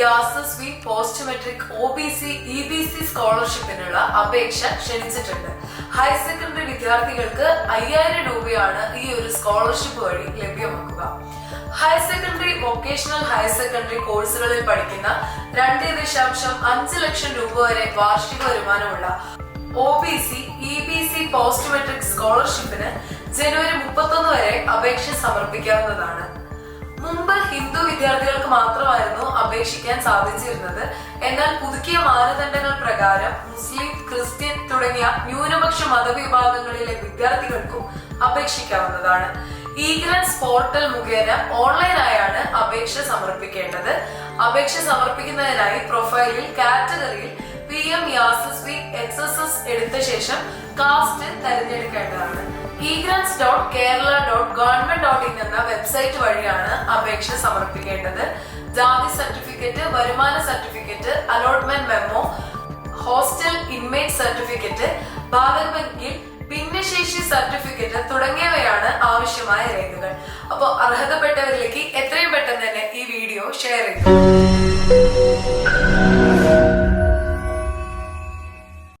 Yasasvi post metric O B C E B C സ്കോളർഷിപ്പിനുള്ള അപേക്ഷ ക്ഷണിച്ചിട്ടുണ്ട്. Higher secondary വിദ്യാർത്ഥികൾക്ക് അയ്യായിരം രൂപയാണ് ഈ ഒരു സ്കോളർഷിപ്പ് വഴി ലഭ്യമാക്കുക. Higher secondary vocational higher secondary കോഴ്സുകളിൽ പഠിക്കുന്ന രണ്ട് ദശാംശം അഞ്ച് ലക്ഷം രൂപ വരെ വാർഷിക വരുമാനമുള്ള O B C E B C post metric സ്കോളർഷിപ്പിന് ജനുവരി മുപ്പത്തൊന്ന് വരെ അപേക്ഷ സമർപ്പിക്കാവുന്നതാണ്. മുമ്പ് ഹിന്ദു വിദ്യാർത്ഥികൾക്ക് മാത്രമായിരുന്നു അപേക്ഷിക്കാൻ സാധിച്ചിരുന്നത്. എന്നാൽ പുതുക്കിയ മാനദണ്ഡങ്ങൾ പ്രകാരം മുസ്ലിം ക്രിസ്ത്യൻ തുടങ്ങിയ ന്യൂനപക്ഷ മതവിഭാഗങ്ങളിലെ വിദ്യാർത്ഥികൾക്കും അപേക്ഷിക്കാവുന്നതാണ്. ഈഗ്രൻസ് ഗ്രാൻസ് പോർട്ടൽ മുഖേന ഓൺലൈനായാണ് അപേക്ഷ സമർപ്പിക്കേണ്ടത്. അപേക്ഷ സമർപ്പിക്കുന്നതിനായി പ്രൊഫൈലിൽ കാറ്റഗറിയിൽ P M Yasasvi X S S എടുത്ത ശേഷം caste തിരഞ്ഞെടുക്കേണ്ടതാണ്. Egrants dot Kerala dot government dot in എന്ന വെബ്സൈറ്റ് വഴിയാണ് അപേക്ഷ സമർപ്പിക്കേണ്ടത്. ജാതി സർട്ടിഫിക്കറ്റ് വരുമാന certificate allotment memo hostel inmate certificate ബാധകമെങ്കിൽ ഭിന്നശേഷി സർട്ടിഫിക്കറ്റ് തുടങ്ങിയവയാണ് ആവശ്യമായ രേഖകൾ. അപ്പോൾ അർഹതപ്പെട്ടവരിലേക്ക് എത്രയും പെട്ടെന്ന് തന്നെ ഈ വീഡിയോ ഷെയർ ചെയ്യുക